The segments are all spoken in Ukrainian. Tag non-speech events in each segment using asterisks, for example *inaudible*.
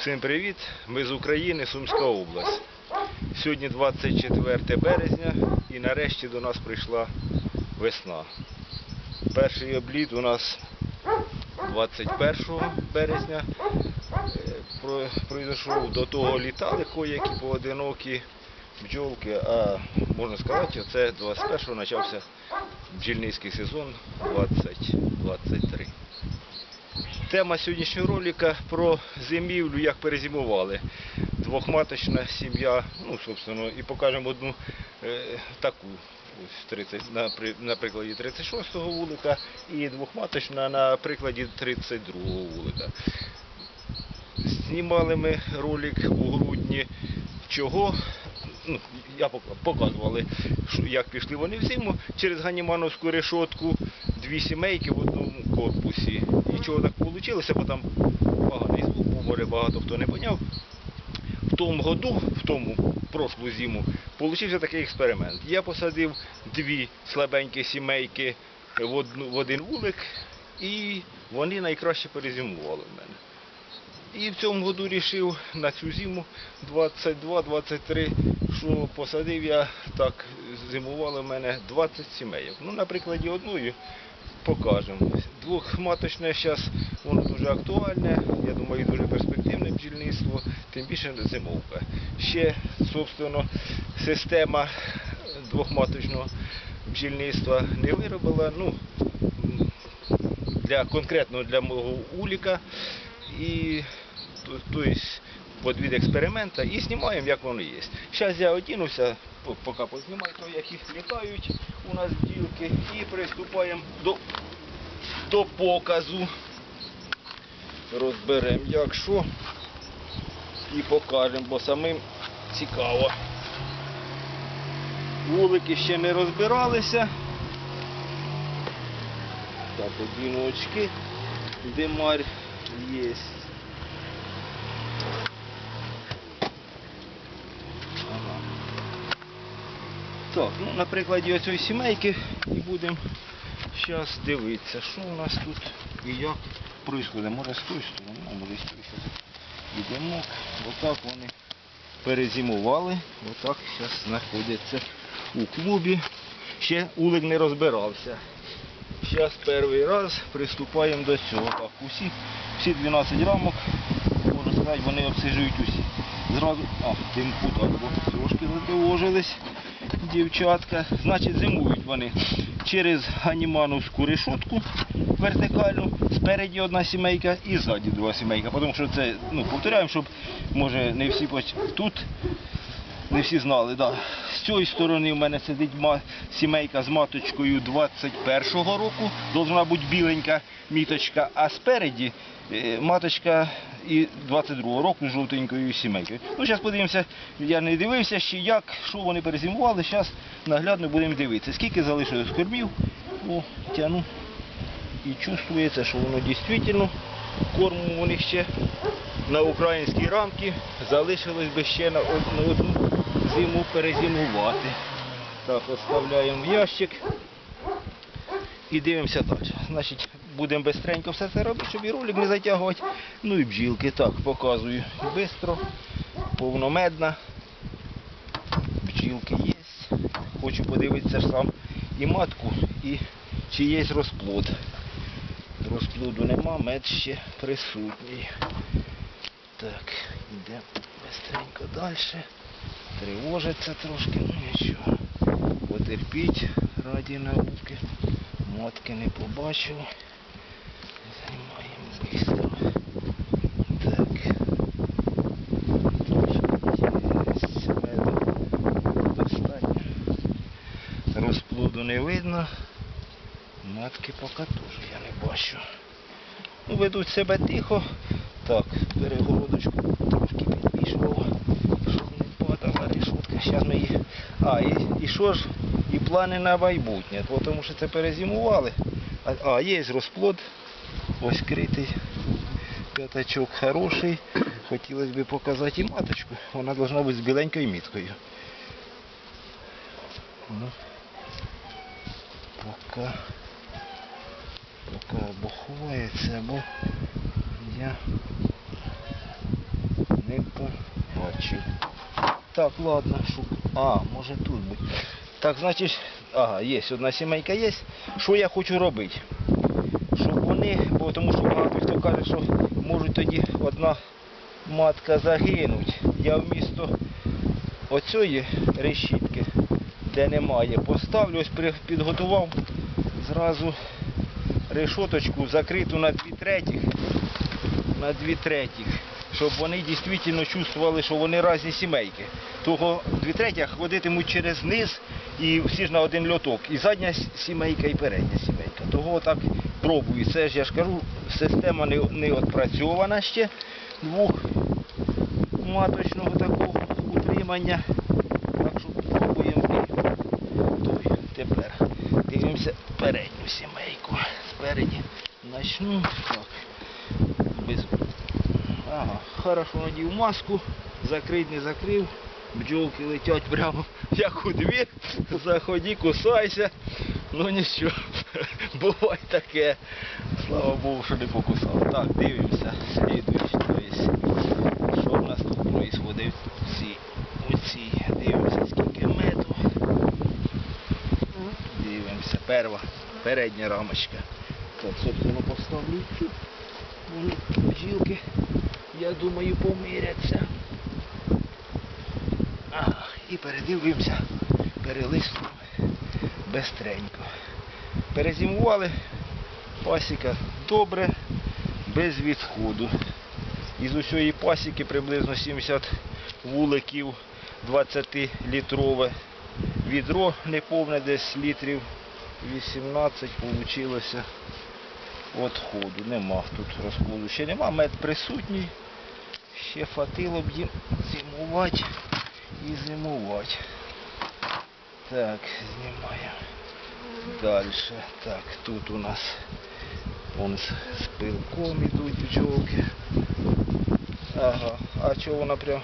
Всім привіт! Ми з України, Сумська область. Сьогодні 24 березня і нарешті до нас прийшла весна. Перший обліт у нас 21 березня е, пройшов. До того літали кое-які поодинокі бджолки, а можна сказати, це 21-го почався бджільницький сезон 2023. Тема сьогоднішнього ролика про зимівлю, як перезимували. Двохматочна сім'я, ну, собственно, і покажемо одну е, таку, ось 30, на, на прикладі 36-го вулика і двохматочна на прикладі 32-го вулика. Знімали ми ролик у грудні. Чого? Ну, я пок- показували, як пішли вони в зиму через Ганімановську решетку, дві сімейки в одному корпусі. І чого так вийшло, бо там поганий звук, був, може багато хто не поняв. В тому году, в тому прошлу зиму, получився такий експеримент. Я посадив дві слабенькі сімейки в, одну, в один вулик, і вони найкраще перезимували в мене. І в цьому году вирішив на цю зиму 22-23, що посадив я так, зимували в мене 20 сімейок. Ну, на прикладі одної покажемо. Двохматочне зараз воно дуже актуальне, я думаю, дуже перспективне бджільництво, тим більше зимовка. Ще, собственно, система двохматочного бджільництва не виробила. Ну, для конкретно для мого уліка і то- то під від експеримента і знімаємо, як воно є. Зараз я одінуся, поки познімаю, то як їх літають у нас бджілки, і приступаємо до, до показу. Розберемо як що і покажемо, бо самим цікаво. Вулики ще не розбиралися. Так, одні очки, димарь є. Ага. Так, ну на прикладі оцієї сімейки і будемо зараз дивитися, що у нас тут і як происходить. Може з тої сторони, може з тої сторони. Йдемо. Отак вони перезимували. Отак зараз знаходяться у клубі. Ще улик не розбирався. Зараз перший раз приступаємо до цього. Так, усі, всі 12 рамок, можна сказати, вони обсижують усі. Зразу, а, так, бо трошки задовожились дівчатка. Значить, зимують вони через ганімановську решетку вертикальну, спереді одна сімейка і ззаді друга сімейка. Тому що це, ну, повторяємо, щоб може не всі тут не всі знали, да. З цієї сторони в мене сидить сімейка з маточкою 21-го року, должна бути біленька міточка, а спереді е, маточка і 22-го року з жовтенькою сімейкою. Ну, зараз подивимося, я не дивився ще як, що вони перезимували, зараз наглядно будемо дивитися. Скільки залишилось кормів, О, тяну. І чувствується, що воно дійсно корму у них ще на українській рамці залишилось би ще на одну зиму перезимувати. Так, оставляємо в ящик і дивимося далі. Значить, будемо бистренько все це робити, щоб і ролик не затягувати. Ну і бджілки. Так, показую швидко, повномедна. Бджілки є. Хочу подивитися сам і матку, і чи є розплод. Розплоду нема, мед ще присутній. Так, йдемо быстренько далі. Тривожиться трошки, ну нічого. Потерпіть раді науки. Матки не побачив. Займаємо быстро. Так. Достатньо. Розплоду не видно. Матки поки теж я не бачу. Ну, ведуть себе тихо. Так, перегородочку трошки підвішував, щоб не падала решетка. Зараз ми її. А, і, і що ж? І плани на майбутнє, тому що це перезимували. А, а є розплод. Ось критий. П'ятачок хороший. Хотілося б показати і маточку. Вона повинна бути з біленькою міткою. Ну, поки поки або ховається, або я витащив. Так, ладно, шук. А, може тут бути. Так, значить, ага, є, одна сімейка є. Що я хочу робити? Щоб вони, бо тому що багато хто каже, що можуть тоді одна матка загинуть. Я вмісто оцієї решітки, де немає, поставлю, ось підготував зразу решоточку закриту на дві третіх, на дві третіх, щоб вони дійсно чувствували, що вони різні сімейки. Того дві третіх ходитимуть через низ і всі ж на один льоток. І задня сімейка, і передня сімейка. Того так пробую. Це ж я ж кажу, система не, не відпрацьована ще двох маточного такого утримання. Так що пробуємо той. Тепер дивимося передню сімейку. Спереді начну. Так. Без... Ага, хорошо надів маску, закрить, не закрив. Бджолки летять прямо як у двір. Заходи, кусайся. Ну нічого, *laughs* буває таке. Слава Богу, що не покусав. Так, дивимося. Слідуючий. Тобто, що в нас тут відбувається? Ці, оці. Дивимося, скільки меду. Дивимося. Перва, передня рамочка. Так, собственно, поставлю. Вони бджілки, я думаю, помиряться. І передивимося, перелистуємо бестренько. Перезимували, пасіка добре, без відходу. Із усієї пасіки приблизно 70 вуликів 20-літрове. Відро неповне десь літрів 18 вийшло відходу. Нема тут розходу. Ще нема, мед присутній. Ще фатило б їм зимувати і зимувати. Так, знімаємо. Далі. Так, тут у нас вон з, пилком ідуть бджолки. Ага, а чого вона прям...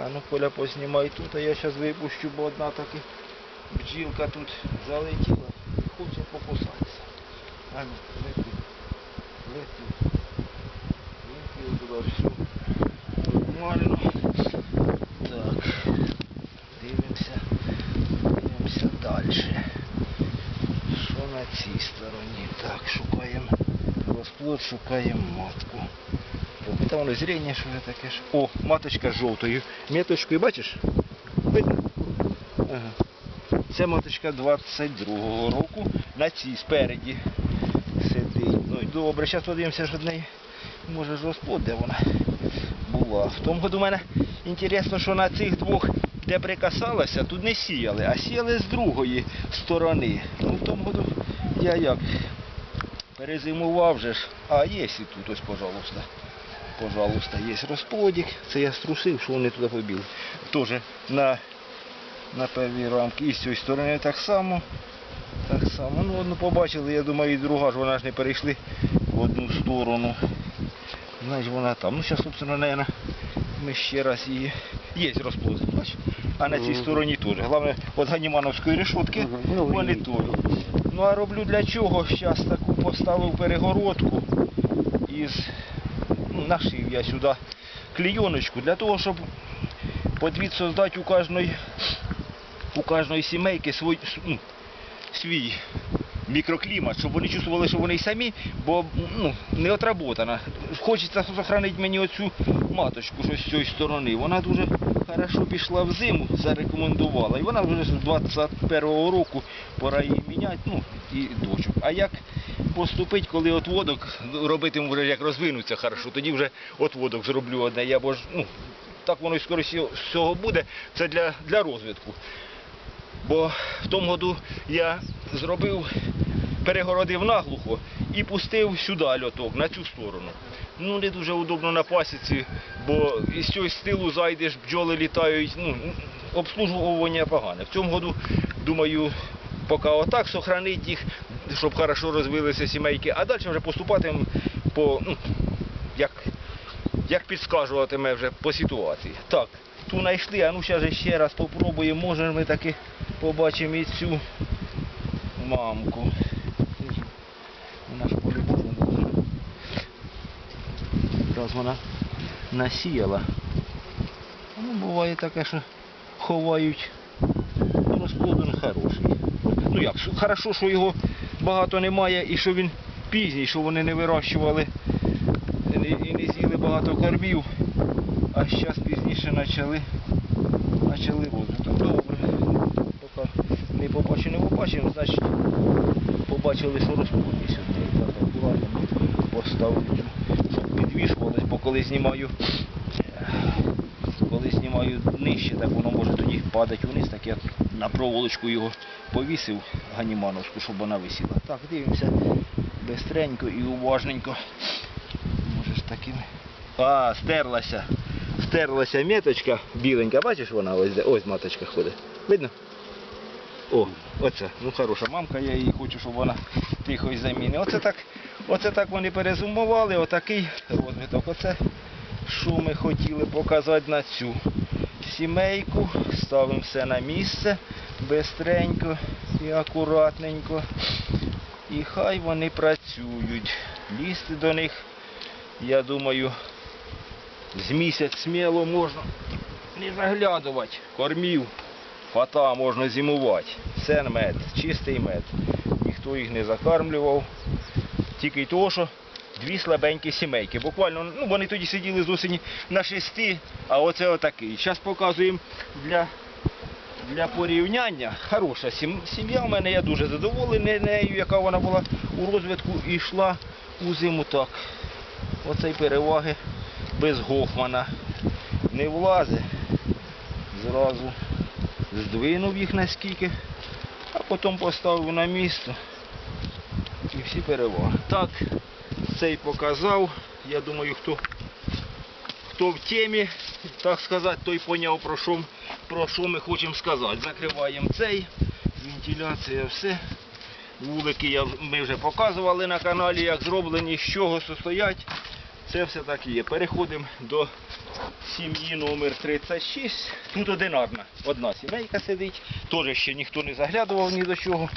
А ну Коля познімай тут, а я зараз випущу, бо одна таки бджілка тут залетіла хоче покусатися. А ну, Так. Дивимося. Дивимося далі. Що на цій стороні? Так, шукаємо розплод, шукаємо матку. Так, Там воно зріння, що вже таке ж. О, маточка з жовтою. Меточкою бачиш? Видно? Ага. Це маточка 22-го року. На цій спереді. Ну і добре, зараз подивимося, що в неї може ж розплод, де вона була. В тому году в мене інтересно, що на цих двох, де прикасалася, тут не сіяли, а сіяли з другої сторони. Ну в тому году я як перезимував же ж. А є і тут ось, пожалуйста. Пожалуйста, є розплодик. Це я струсив, що вони туди побіли. Теж на, на первій рамки. І з цієї сторони так само. Так само. Ну, одну побачили, я думаю, і друга ж вона ж не перейшли в одну сторону. Значить вона там. Ну, зараз, собственно, наверное, ми ще раз її. Є розплод, бач? А на цій стороні теж. Головне, от ганімановської решотки, Мгм. Ну, вони теж. Ну а роблю для чого? Зараз таку поставив перегородку із ну, нашив я сюди клейоночку для того, щоб подвід создати у кожної у кожної сімейки свій, ну, свій мікроклімат, щоб вони чувствували, що вони самі, бо ну, не отработана. Хочеться зберігати мені оцю маточку з цієї сторони. Вона дуже хорошо пішла в зиму, зарекомендувала. І вона вже з 21-го року пора її міняти, ну і дочок. А як поступити, коли отводок робитиму вже як розвинуться хорошо, тоді вже отводок зроблю одне. Я бо ж, ну, так воно і скоро всього буде. Це для, для розвитку. Бо в тому году я зробив, перегородив наглухо і пустив сюди льоток, на цю сторону. Ну, не дуже удобно на пасіці, бо із цього стилу зайдеш, бджоли літають, ну, обслуговування погане. В цьому году, думаю, поки отак сохранить їх, щоб хорошо розвилися сімейки, а далі вже поступатимемо по, ну, як, як підскажуватиме вже по ситуації. Так, ту знайшли, а ну зараз ще раз попробуємо, може ми таки побачимо і цю мамку. Вона ж по-любому. Раз вона насіяла. Ну, буває таке, що ховають. Розплод хороший. Ну як, хорошо, що його багато немає і що він пізній, що вони не вирощували і не, з'їли багато кормів, а зараз пізніше почали, почали розвиток. Не побачив, не побачив, значить побачили, що сьогодні. Так, акуратно поставлю, щоб підвішувалось, бо коли знімаю коли знімаю нижче, так воно може тоді падати вниз, так я на проволочку його повісив ганімановську, щоб вона висіла. Так, дивимося бистренько і уважненько. Може ж таким. А, стерлася. Стерлася меточка біленька, бачиш вона ось де? Ось маточка ходить. Видно? О, оце, ну хороша мамка, я її хочу, щоб вона тихо і замінила. Оце так, оце так вони перезумували, отакий розвиток. Оце що ми хотіли показати на цю сімейку. Ставимо все на місце, бистренько і акуратненько. І хай вони працюють. Лізти до них, я думаю, з місяць сміло можна не заглядувати. Кормів, фата можна зимувати. Це мед, чистий мед. Ніхто їх не закармлював. Тільки й того, що дві слабенькі сімейки. Буквально, ну вони тоді сиділи з осені на шести, а оце отакий. Зараз показуємо для, для порівняння. Хороша сім'я в мене, я дуже задоволений нею, яка вона була у розвитку і йшла у зиму так. Оцей переваги без Гофмана не влазить. Зразу здвинув їх наскільки, а потім поставив на місце і всі переваги. Так, цей показав. Я думаю, хто, хто в темі, так сказати, той поняв, про що, про що ми хочемо сказати. Закриваємо цей, вентиляція, все. Вулики я, ми вже показували на каналі, як зроблені, з чого состоять. Це все так і є. Переходимо до сім'ї номер 36. Тут одинарна. Одна сімейка сидить. Теж ще ніхто не заглядував ні до чого.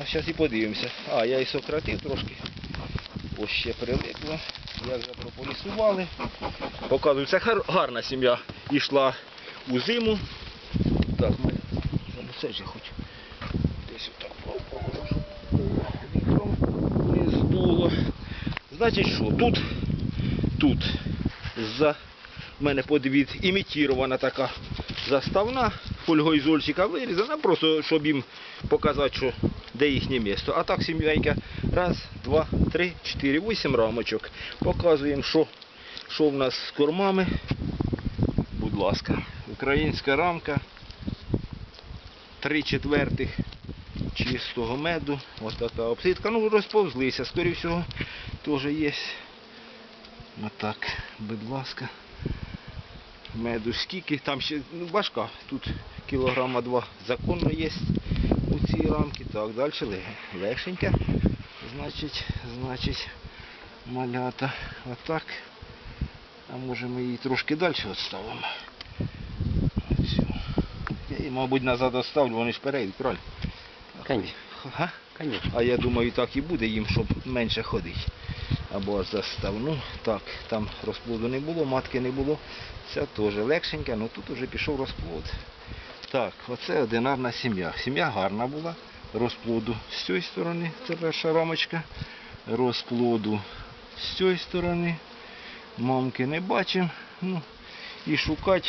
А зараз і подивимося. А, я і сократив трошки. Ось ще прилипло. Як вже прополісували. Показую, це гарна сім'я. Ішла у зиму. Так, ми ну, це ж хоч десь отак. Вітром не здуло. Значить що, тут, тут за в мене подивід імітірована така заставна, фольгоізольчика вирізана, просто щоб їм показати, що де їхнє місто. А так сім'яйка. Раз, два, три, чотири, вісім рамочок. Показуємо, що, що в нас з кормами. Будь ласка, українська рамка. Три четвертих чистого меду. Ось така обсидка. Ну, розповзлися, скоріше всього, теж є. Отак, будь ласка. Меду скільки, там ще ну, важка, тут кілограма два законно є у цій рамці. Так, далі лег- легшенька. Значить, значить, малята. Отак. А може ми її трошки далі відставимо. Оцю. Я її, мабуть, назад оставлю, вони ж перейдуть, правильно? Конечно. Га? Конечно. А я думаю, так і буде їм, щоб менше ходити. Або заставну. Так, там розплоду не було, матки не було. Ця теж легшенька, але тут вже пішов розплод. Так, оце одинарна сім'я. Сім'я гарна була. Розплоду з цієї сторони, це перша рамочка. Розплоду з цієї сторони. Мамки не бачимо. Ну, і шукати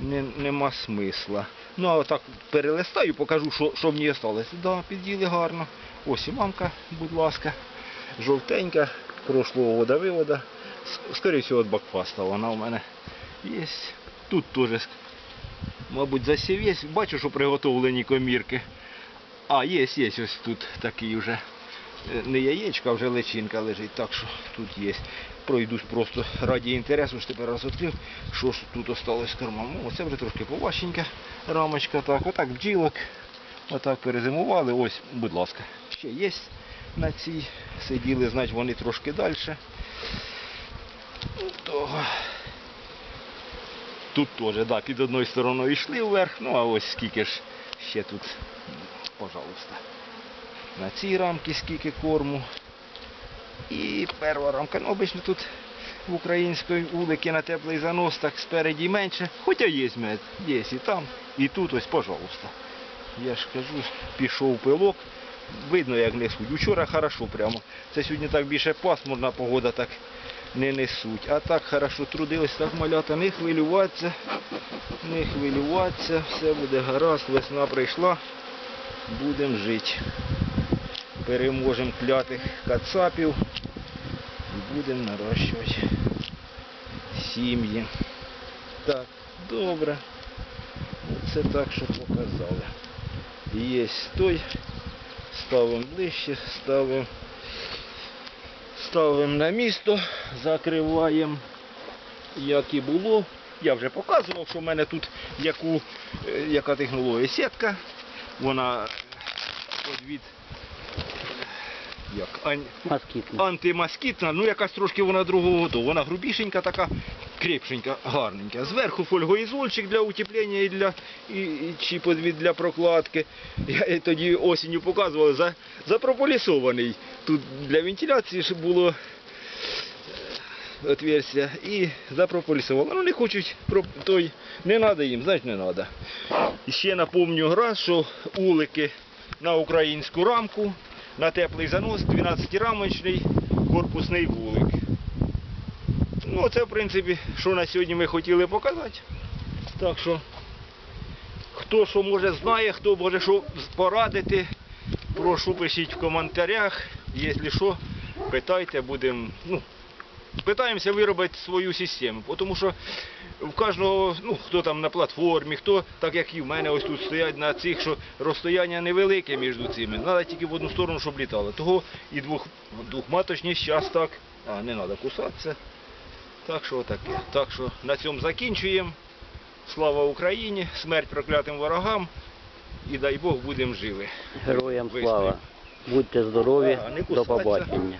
не, нема смисла. Ну, а отак перелистаю, покажу, що, що в ній залишилось. Да, під'їли гарно. Ось і мамка, будь ласка. Жовтенька, прошлого вода вивода. Скоріше всього, від бакфаста вона у мене є. Тут теж, мабуть, засів є. Бачу, що приготовлені комірки. А, є, є, ось тут такий вже. е, Не яєчка, а вже личинка лежить, так що тут є. Пройдусь просто раді інтересу, ж тепер раз що ж тут осталось з кормом. О, це вже трошки поважченька рамочка. Так, отак бджілок. Отак перезимували. Ось, будь ласка, ще є на цій. Сиділи, значить вони трошки далі. Тут теж, да, під одною стороною йшли вверх, ну а ось скільки ж ще тут, пожалуйста. На цій рамці скільки корму. І перша рамка, ну обично тут в української вулики на теплий занос, так спереді менше. Хоча є мед, є і там, і тут ось, пожалуйста. Я ж кажу, пішов пилок. Видно, як несуть. Учора хорошо прямо. Це сьогодні так більше пасмурна погода, так не несуть. А так хорошо трудились, так малята, не хвилюватися, не хвилюватися, все буде гаразд, весна прийшла, будемо жити. Переможемо клятих кацапів і будемо нарощувати сім'ї. Так, добре. Це так, що показали. Є той. Ставимо ближче, ставимо ставимо на місто, закриваємо, як і було. Я вже показував, що в мене тут яку, е, яка технологія сітка. Вона від як, ань, Москітно. антимоскітна, ну якась трошки вона другого году. Вона грубішенька така, крепшенька, гарненька. Зверху фольгоізольчик для утеплення і для і, і, чи для прокладки. Я тоді осінню показував за, запрополісований. Тут для вентиляції було е, отверстя і запрополісували. Ну не хочуть той, не треба їм, значить не треба. Ще напомню раз, що улики на українську рамку, на теплий занос, 12-рамочний корпусний вулик. Ну, це, в принципі, що на сьогодні ми хотіли показати. Так що, хто що може знає, хто може що порадити, прошу пишіть в коментарях. Якщо що, питайте, будемо. Ну, питаємося виробити свою систему. Тому що в кожного, ну, хто там на платформі, хто, так як і в мене ось тут стоять на цих, що розстояння невелике між цими. Треба тільки в одну сторону, щоб літало. Того і двох, двохматочність зараз так. А, не треба кусатися. Так що таке. Так що на цьому закінчуємо. Слава Україні, смерть проклятим ворогам. І дай Бог будемо живі. Героям слава. Будьте здорові. До побачення.